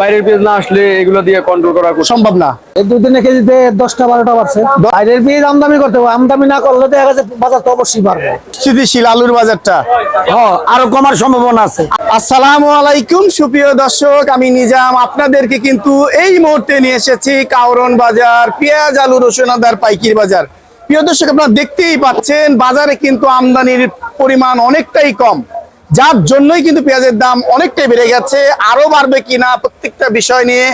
বাইরের পেঁয়াজ না আসলে এগুলো দিয়ে কন্ট্রোল করা সম্ভব না। এই দুদিনে কেজিতে দশটা বারোটা বাড়ছে। বাইরের বীজ আমদানি করতে হবে। আমদানি না করলে দেখা গেছে বাজার তো অবশ্যই বাড়বে। স্থিতিশীল আলুর বাজারটা। হ্যাঁ আরও কমার সম্ভাবনা আছে। আসসালামু আলাইকুম সুপ্রিয় দর্শক। আমি নিজাম। আপনাদেরকে কিন্তু এই মুহূর্তে নিয়ে এসেছি কাউরন বাজার পেঁয়াজ আলু রসুন আদার পাইকির বাজার। প্রিয় দর্শক আপনারা দেখতেই পাচ্ছেন বাজারে কিন্তু আমদানির পরিমাণ অনেকটাই কম। যার জন্যই কিন্তু পেঁয়াজের দাম অনেকটাই বেড়ে গেছে আরও বাড়বে কিনা প্রত্যেকটা বিষয় নিয়ে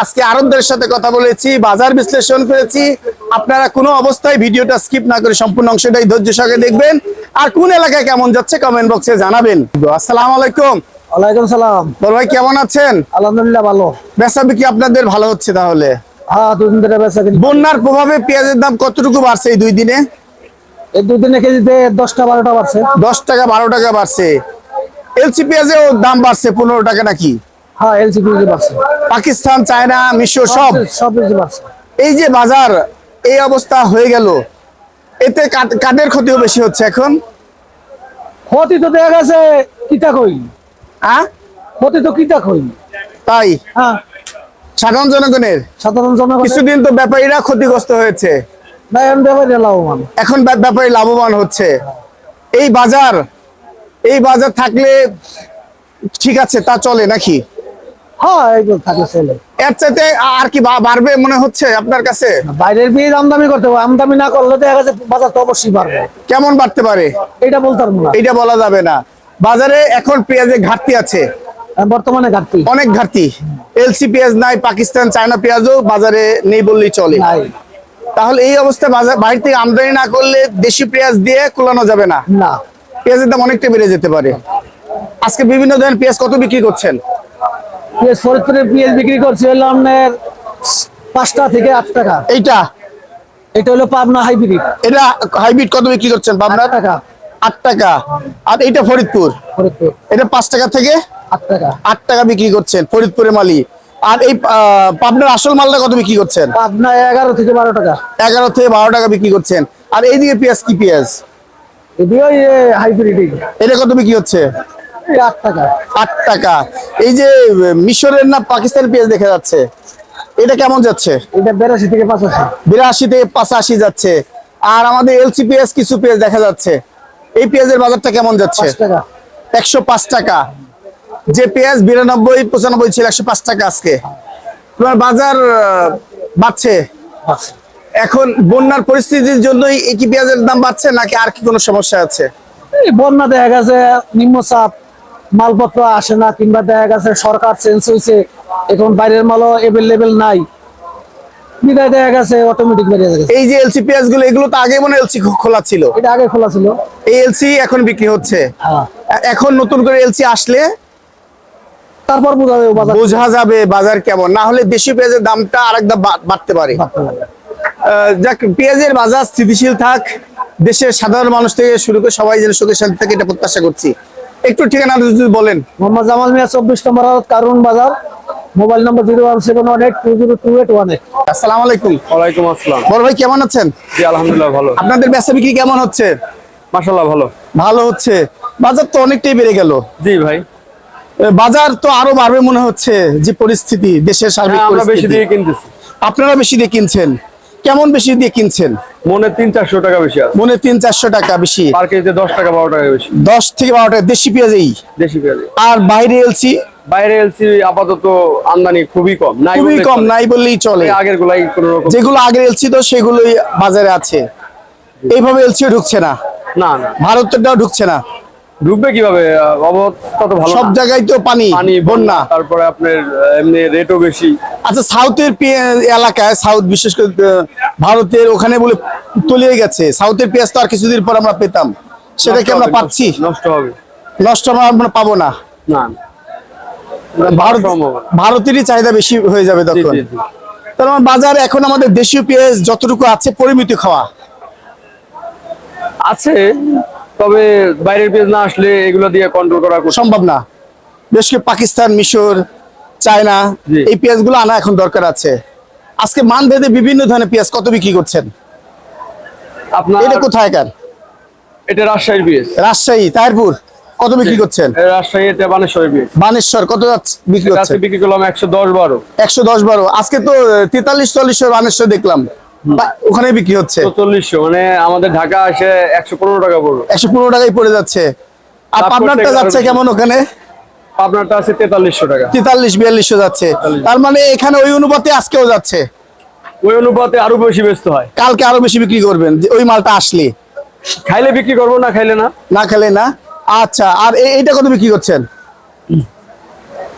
আজকে আরবদের সাথে কথা বলেছি বাজার বিশ্লেষণ করেছি। আপনারা কোনো অবস্থায় ভিডিওটা স্কিপ না করে সম্পূর্ণ অংশটাই ধৈর্য সঙ্গে দেখবেন। আর কোন এলাকায় কেমন যাচ্ছে কমেন্ট বক্সে জানাবেন। আসসালামু আলাইকুম। ওয়ালাইকুম সালাম। বড় ভাই কেমন আছেন? আলহামদুলিল্লাহ ভালো। বেচা বিক্রি আপনাদের ভালো হচ্ছে তাহলে? হ্যাঁ দুদিন ধরে বেচা বন্যার প্রভাবে পেঁয়াজের দাম কতটুকু বাড়ছে এই দুই দিনে? এই দুদিনে কেজিতে দশটা বারোটা বাড়ছে। দশ টাকা বারো টাকা বাড়ছে। এলসি পেঁয়াজেও দাম বাড়ছে পনেরো টাকা নাকি? হ্যাঁ এলসি কেজি বাড়ছে। পাকিস্তান চায়না মিশর সব? সব বাড়ছে। এই যে বাজার এই অবস্থা হয়ে গেল। এতে কাদের ক্ষতিও বেশি হচ্ছে এখন? ক্ষতি তো দেখা গেছে কিতা কই হ্যাঁ ক্ষতি তো কিতা কই তাই? হ্যাঁ। সাধারণ জনগণের? সাধারণ জনগণ কিছুদিন তো ব্যাপারীরা ক্ষতিগ্রস্ত হয়েছে। এখন ব্যা- ব্যাপারী লাভবান হচ্ছে। এই বাজার এই বাজার থাকলে ঠিক আছে তা চলে নাকি? হ্যাঁ এইগুলো থাকে চলে। এর চাইতে আর কি বাড়বে মনে হচ্ছে আপনার কাছে? বাইরের বীজ আমদানি করতে হবে আমদানি না করলে দেখা গেছে বাজার তো অবশ্যই বাড়বে। কেমন বাড়তে পারে? এটা বলতে পারব না। এটা বলা যাবে না। বাজারে এখন পেঁয়াজের ঘাটতি আছে। বর্তমানে ঘাটতি। অনেক ঘাটতি। এলসি পেঁয়াজ নাই পাকিস্তান চায়না পেঁয়াজও বাজারে নেই বললেই চলে। তাহলে এই অবস্থায় বাজার বাইরে থেকে আমদানি না করলে দেশি পেঁয়াজ দিয়ে কুলানো যাবে না? না। পেঁয়াজের দাম অনেকটা বেড়ে যেতে পারে। আজকে বিভিন্ন ধরনের পেঁয়াজ কত বিক্রি করছেন? পেঁয়াজ ফরিদপুরে পেঁয়াজ বিক্রি করছে হলো আপনার পাঁচটা থেকে আট টাকা। এইটা? এটা হলো পাবনা হাইব্রিড। এটা হাইব্রিড কত বিক্রি করছেন আট পাবনার? টাকা। আট টাকা। আর এইটা ফরিদপুর? ফরিদপুর। এটা পাঁচ টাকা থেকে আট টাকা। আট টাকা বিক্রি করছেন ফরিদপুরের মালি। আর এই পাবনার আসল মালটা কত বিক্রি করছেন? পাবনা এগারো থেকে বারো টাকা। এগারো থেকে বারো টাকা বিক্রি করছেন। আর এইদিকে পেঁয়াজ কি পেঁয়াজ? এদিকে ওই এটা কত বিক্রি হচ্ছে? আট টাকা। আট টাকা। এই যে মিশরের না পাকিস্তানের পেঁয়াজ দেখা যাচ্ছে এটা কেমন যাচ্ছে? এটা বেরাশি থেকে পাঁচাশি। বিরাশি থেকে পাঁচাশি যাচ্ছে। আর আমাদের এলসি পেঁয়াজ কিছু পেঁয়াজ দেখা যাচ্ছে। এই পেঁয়াজের বাজারটা কেমন যাচ্ছে? একশো পাঁচ টাকা। যে পেঁয়াজ বিরানব্বই পঁচানব্বই ছিল একশো পাঁচ টাকা আজকে। তোমার বাজার বাড়ছে। এখন বন্যার পরিস্থিতির জন্যই এই কি পেঁয়াজের দাম বাড়ছে নাকি আর কি কোনো সমস্যা আছে? বন্যা দেখা গেছে নিম্নচাপ মালপত্র আসে না কিংবা দেখা গেছে সরকার চেঞ্জ হয়েছে এখন বাইরের মালও এভেলেবেল নাই। বিদায় দেখা গেছে অটোমেটিক বেরিয়ে গেছে। এই যে এলসি পেঁয়াজগুলো এগুলো তো আগে মনে এলসি খোলা ছিল। এটা আগে খোলা ছিল। এই এলসি এখন বিক্রি হচ্ছে। হ্যাঁ। এখন নতুন করে এলসি আসলে তারপর বোঝা যাবে বাজার। বোঝা যাবে বাজার কেমন। না হলে দেশি পেঁয়াজের দামটা আরেকদম বাড়তে পারে। যাক পেঁয়াজের বাজার স্থিতিশীল থাক। দেশের সাধারণ মানুষ থেকে শুরু করে সবাই যেন সুখে শান্তি থাকে এটা প্রত্যাশা করছি। একটু ঠিকানা যদি বলেন। মোহাম্মদ জামাল মিয়া চব্বিশ নম্বর কারণ বাজার। Mobile number zero one seven one eight two zero two eight one eight. আসসালামু আলাইকুম। ওয়ালাইকুম আসসালাম। বড় ভাই কেমন আছেন? জি আলহামদুলিল্লাহ ভালো। আপনাদের বেচা বিক্রি কেমন হচ্ছে? মাশাল্লাহ ভালো। ভালো হচ্ছে। বাজার তো অনেকটাই বেড়ে গেল। জি ভাই। বাজার তো আরও বাড়বে মনে হচ্ছে যে পরিস্থিতি দেশের সার্বিক হ্যাঁ, আমরা বেশি দিয়ে কিনতেছি। আপনারা বেশি দিয়ে কিনছেন? কেমন বেশি দিয়ে কিনছেন? মনে তিন চারশো টাকা বেশি মনে তিন চারশো টাকা বেশি। পার কেজিতে দশ টাকা বারো টাকা বেশি। দশ থেকে বারো টাকা দেশি পেঁয়াজেই? দেশি পেঁয়াজ আর বাইরে এলসি? বাইরে এলসি আপাতত আমদানি খুবই কম নাই খুবই কম নাই বললেই চলে। আগের গুলাই যেগুলো আগে এলসি তো সেগুলোই বাজারে আছে। এইভাবে এলসিও ঢুকছে না? না না। ভারতেরটাও ঢুকছে না? ঢুকবে কীভাবে? অবস্থা তো ভালো সব জায়গায় তো পানি পানি বন্যা। তারপরে আপনার এমনি রেটও বেশি। আচ্ছা সাউথের এলাকায় সাউথ বিশেষ করে ভারতের ওখানে বলে তলিয়ে গেছে। সাউথের পেঁয়াজ তো আর কিছুদিন পর আমরা পেতাম। সেটা কি আমরা পাচ্ছি? নষ্ট হবে। নষ্ট আমরা পাবো না। না। ভারত ভারতেরই চাহিদা বেশি হয়ে যাবে তখন। তার মানে বাজারে এখন আমাদের দেশীয় পেঁয়াজ যতটুকু আছে পরিমিত খাওয়া। আছে। তবে বাইরের পেজ না আসলে এগুলো দিয়ে কন্ট্রোল করা সম্ভব না। বেশ করে পাকিস্তান মিশর চায়না। এই পেঁয়াজগুলো আনা এখন দরকার আছে। আজকে মান ভেদে বিভিন্ন ধরনের পেঁয়াজ কত বিক্রি করছেন? আপনার এটা কোথায়কার এটা রাজশাহীর পেঁয়াজ। রাজশাহী তাহিরপুর। কত বিক্রি করছেন? রাজশাহী এটা বানেশ্বরী পিস বানেশ্বর কত যাচ্ছে বিক্রি আজকে বিক্রি করলাম একশো দশ বারো। একশো দশ বারো। আজকে তো তেতাল্লিশ চল্লিশ বানেশ্বর দেখলাম। ওখানে বিক্রি হচ্ছে? চল্লিশশো মানে আমাদের ঢাকা আসে একশো পনেরো টাকা পড়বে। একশো পনেরো টাকায় পড়ে যাচ্ছে। আর পাবনারটা যাচ্ছে কেমন ওখানে? আপনারটা আছে তেতাল্লিশশো টাকা। তেতাল্লিশ বিয়াল্লিশশো যাচ্ছে। তার মানে এখানে ওই অনুপাতে আজকেও যাচ্ছে? ওই অনুপাতে আরও বেশি ব্যস্ত হয়। কালকে আরও বেশি বিক্রি করবেন ওই মালটা আসলে। খাইলে বিক্রি করব না খাইলে না? না খেলে না? আচ্ছা আর এইটা কত বিক্রি করছেন?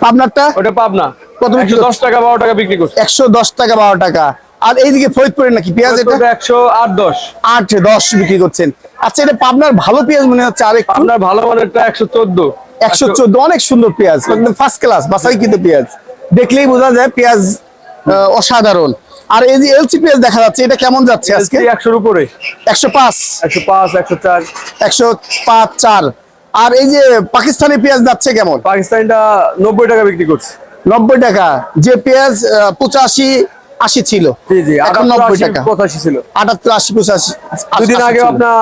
পাবনারটা? ওটা পাবনা। কত বিক্রি দশ টাকা বারো টাকা বিক্রি করছে। একশো দশ টাকা বারো টাকা। আর এইদিকে ফরিদপুরে নাকি পেঁয়াজ এটা? একশো আট দশ। আট দশ বিক্রি করছেন। আচ্ছা এটা পাবনার ভালো পেঁয়াজ মনে হচ্ছে আর একটু আপনার ভালো মানেরটা একশো চোদ্দ। একশো চোদ্দ অনেক সুন্দর পেঁয়াজ একদম ফার্স্ট ক্লাস বাসাই কিন্তু পেঁয়াজ। দেখলেই বোঝা যায় পেঁয়াজ অসাধারণ। আর এই যে এলসি পেঁয়াজ দেখা যাচ্ছে এটা কেমন যাচ্ছে আজকে? একশোর উপরে। একশো পাঁচ। একশো পাঁচ একশো চার। একশো পাঁচ চার। আর এই যে পাকিস্তানি পেঁয়াজ যাচ্ছে কেমন? পাকিস্তানিটা নব্বই টাকা বিক্রি করছে। নব্বই টাকা। যে পেঁয়াজ পঁচাশি আশি ছিল। জি জি এখন নব্বই টাকা। পঁচাশি ছিল। আটাত্তর আশি পঁচাশি দুদিন আগে আপনার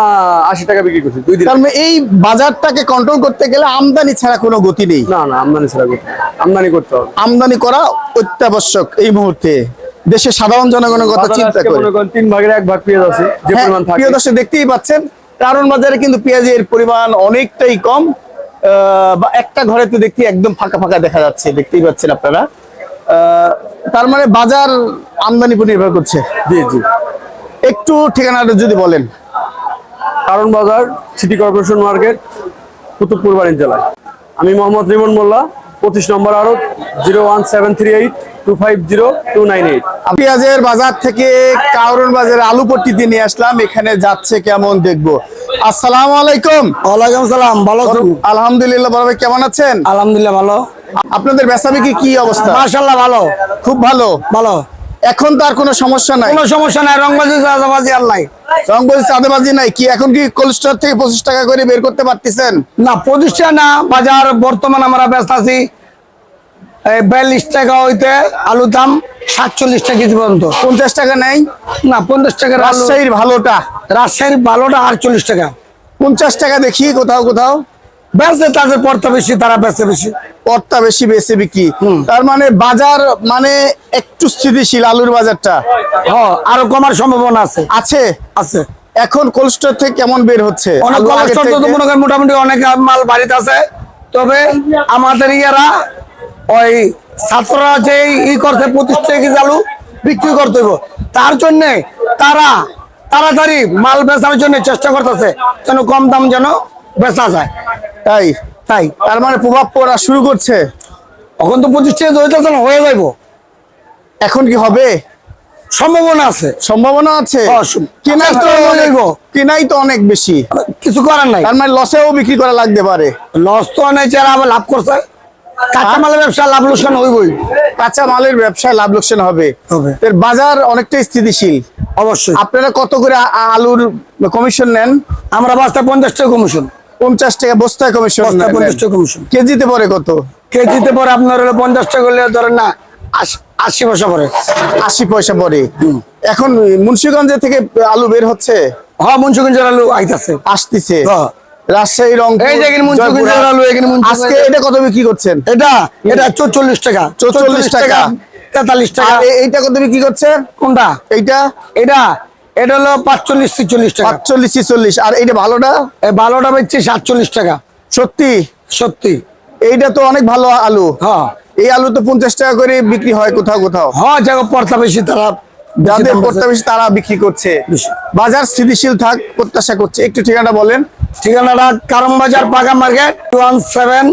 আশি টাকা বিক্রি করছে দুই দিন তার মানে এই বাজারটাকে কন্ট্রোল করতে গেলে আমদানি ছাড়া কোনো গতি নেই। না না আমদানি ছাড়া হবে। আমদানি করতে হবে। আমদানি করা অত্যাবশ্যক এই মুহূর্তে। দেশের সাধারণ জনগণের কথা চিন্তা করে। তিন ভাগের এক ভাগ পেঁয়াজ আছে যে হ্যাঁ, পরিমাণ থাকে। দেখতেই পাচ্ছেন কারণ বাজারে কিন্তু পেঁয়াজের পরিমাণ অনেকটাই কম। আহ, বা একটা ঘরে তো দেখতে একদম ফাঁকা ফাঁকা দেখা যাচ্ছে দেখতেই পাচ্ছেন আপনারা। তার মানে বাজার আমদানি উপর নির্ভর করছে। জি জি। একটু ঠিকানাটা যদি বলেন। কারণ বাজার সিটি কর্পোরেশন মার্কেট কুতুবপুর বাণিজ্য জেলায়। আমি মোহাম্মদ রিমন মোল্লা পঁচিশ নম্বর আরও zero one seven three eight two five zero two nine eight. পেঁয়াজের বাজার থেকে কাউরন বাজারে আলু পট্টিতে নিয়ে আসলাম। এখানে যাচ্ছে কেমন দেখব। আসসালামু আলাইকুম। ওয়ালাইকুম সালাম ভালো আলহামদুলিল্লাহ ভাই কেমন আছেন? আলহামদুলিল্লাহ ভালো। আপনাদের বেচাবিকি কি অবস্থা? মাশাল্লাহ ভালো। খুব ভালো। ভালো। এখন তো আর কোনো সমস্যা নাই? কোনো সমস্যা নাই রংবাজি চাঁদাবাজি আর নাই। রংবাজি চাঁদাবাজি নাই কি? এখন কি কোল্ড স্টোর থেকে পঁচিশ টাকা করে বের করতে পারতেছেন? না প্রতিষ্ঠা না বাজার বর্তমান আমরা ব্যস্ত আছি। বিয়াল্লিশ টাকা হইতে আলুর দাম সাতচল্লিশ টাকা কেজি পর্যন্ত। পঞ্চাশ টাকা নেই? না পঞ্চাশ টাকা রাজশাহীর ভালোটা। রাজশাহীর ভালোটা আটচল্লিশ টাকা। পঞ্চাশ টাকা দেখি কোথাও কোথাও। বেচে তাদের পড়তে বেশি তারা বেচে বেশি। পর্তা বেশি বেশি বিক্রি। তার মানে বাজার মানে একটু স্থিতিশীল আলুর বাজারটা। হ আরও কমার সম্ভাবনা আছে। আছে? আছে। এখন কোল্ড স্টোর থেকে কেমন বের হচ্ছে? মোটামুটি অনেক মাল বাড়িতে আছে। তবে আমাদের ইয়ারা ওই ছাত্ররা যে ই করছে কেজি আলু বিক্রি করতে তার জন্য তারা তাড়াতাড়ি মাল বেচার জন্য চেষ্টা করতেছে যেন কম দাম যেন বেচা যায়। তাই? তাই। তার মানে প্রভাব পড়া শুরু করছে? এখন তো হইতেছে না হয়ে যাইব। এখন কি হবে? সম্ভাবনা আছে। সম্ভাবনা আছে? কেনাই তো অনেক- যাইবো। কেনাই তো অনেক বেশি। কিছু করার নাই। তার মানে লসেও বিক্রি করা লাগতে পারে। লস তো অনেক যারা আবার লাভ করছে। কাঁচা মালের ব্যবসা লাভ লোকসান হইবই। কাঁচা মালের ব্যবসায় লাভ লোকসান হবে। এর বাজার অনেকটাই স্থিতিশীল। অবশ্যই। আপনারা কত করে আলুর কমিশন নেন? আমরা পঞ্চাশ টাকা কমিশন পঞ্চাশ টাকা বস্তায় কমিশন পঞ্চাশ টাকা কমিশন কেজিতে পরে কত? কেজিতে পরে আপনার হলো পঞ্চাশ টাকা করলে ধরেন না আশি- আশি পয়সা পরে আশি পয়সা পরে এখন মুন্সিগঞ্জে থেকে আলু বের হচ্ছে? হ্যাঁ মুন্সিগঞ্জের আলু আইতাছে। আসতেছে। হ্যাঁ। রাজশাহী রং এই যে এখানে আলু, এখানে আজকে এটা কত বিক্রি করছেন? এটা এটা চল্লিশ টাকা 44 টাকা। তেতাল্লিশ টাকা। এইটা কত বিক্রি করছে? কোনটা? এইটা? এটা এটা হলো পাঁচচল্লিশ ছিচল্লিশ টাকা। পাঁচচল্লিশ ছিচল্লিশ। আর এইটা ভালোটা? এই ভালোটা বেচছি সাতচল্লিশ টাকা। সত্যি? সত্যি। এইটা তো অনেক ভালো আলু। হ্যাঁ। এই আলু তো পঞ্চাশ টাকা করে বিক্রি হয় কোথাও কোথাও। হ্যাঁ জায়গা পড়তা বেশি তারা যাদের করতে বেশি তারা বিক্রি করছে। বাজার স্থিতিশীল থাক প্রত্যাশা করছে। একটু ঠিকানা বলেন। ঠিকানাটা কারম বাজার পাকা market one seven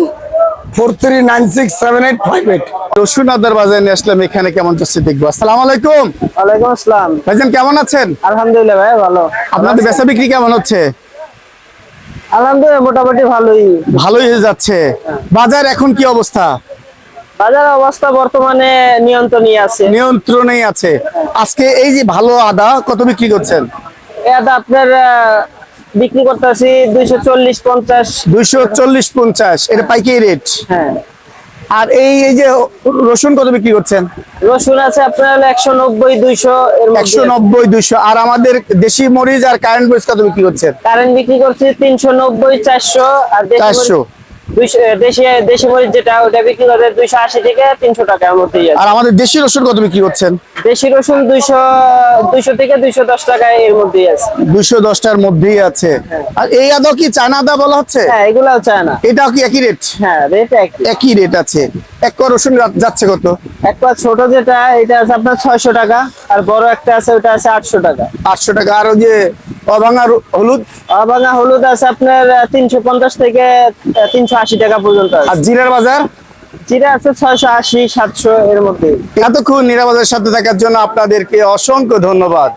four three nine six seven eight five eight রসুন আদার বাজারে নিয়ে আসলাম এখানে কেমন যাচ্ছে দেখব। আসসালামু আলাইকুম। ওয়ালাইকুম আসসালাম। ভাইজান কেমন আছেন? আলহামদুলিল্লাহ ভাই ভালো। আপনাদের বেচা বিক্রি কেমন হচ্ছে? আলহামদুলিল্লাহ মোটামুটি ভালোই। ভালোই হয়ে যাচ্ছে। বাজার এখন কি অবস্থা? বাজার অবস্থা বর্তমানে নিয়ন্ত্রণই আছে। নিয়ন্ত্রণেই আছে। আজকে এই যে ভালো আদা কত বিক্রি করছেন? আদা আপনার বিক্রি করতেছি দুইশো চল্লিশ পঞ্চাশ। দুইশো চল্লিশ পঞ্চাশ এটা পাইকারি রেট। হ্যাঁ। আর এই এই যে রসুন কত বিক্রি করছেন? রসুন আছে আপনার একশো নব্বই দুইশো এর একশো নব্বই দুইশো। আর আমাদের দেশি মরিচ আর কারেন্ট মরিচ কত বিক্রি করছেন? কারেন্ট বিক্রি করছি তিনশো নব্বই চারশো। আর দেশি চারশো। দেশি দেশি মরিচ যেটা ওটা বিক্রি করে দুইশো আশি থেকে তিনশো টাকার মধ্যেই আর আমাদের দেশি রসুন কত বিক্রি করছেন? দেশি রসুন দুইশো দুইশো থেকে দুইশো দশ টাকা এর মধ্যেই আছে। দুইশো দশটার মধ্যেই আছে। আর এই আদা কি চায়না আদা বলা হচ্ছে? হ্যাঁ এগুলাও চায়না। এটাও কি একই রেট হ্যাঁ রেট এক একই রেট আছে। এক রসুন যাচ্ছে কত? একটা ছোট যেটা এটা আছে আপনার ছয়শো টাকা আর বড় একটা আছে ওটা আছে আটশো টাকা। আটশো টাকা। আর ওই যে অভাঙা হলুদ? অভাঙা হলুদ আছে আপনার তিনশো পঞ্চাশ থেকে তিনশো আশি টাকা পর্যন্ত আর জিরার বাজার? জিরা আছে ছয়শো আশি সাতশো এর মধ্যে। এতক্ষণ নিরাপদের সাথে থাকার জন্য আপনাদেরকে অসংখ্য ধন্যবাদ।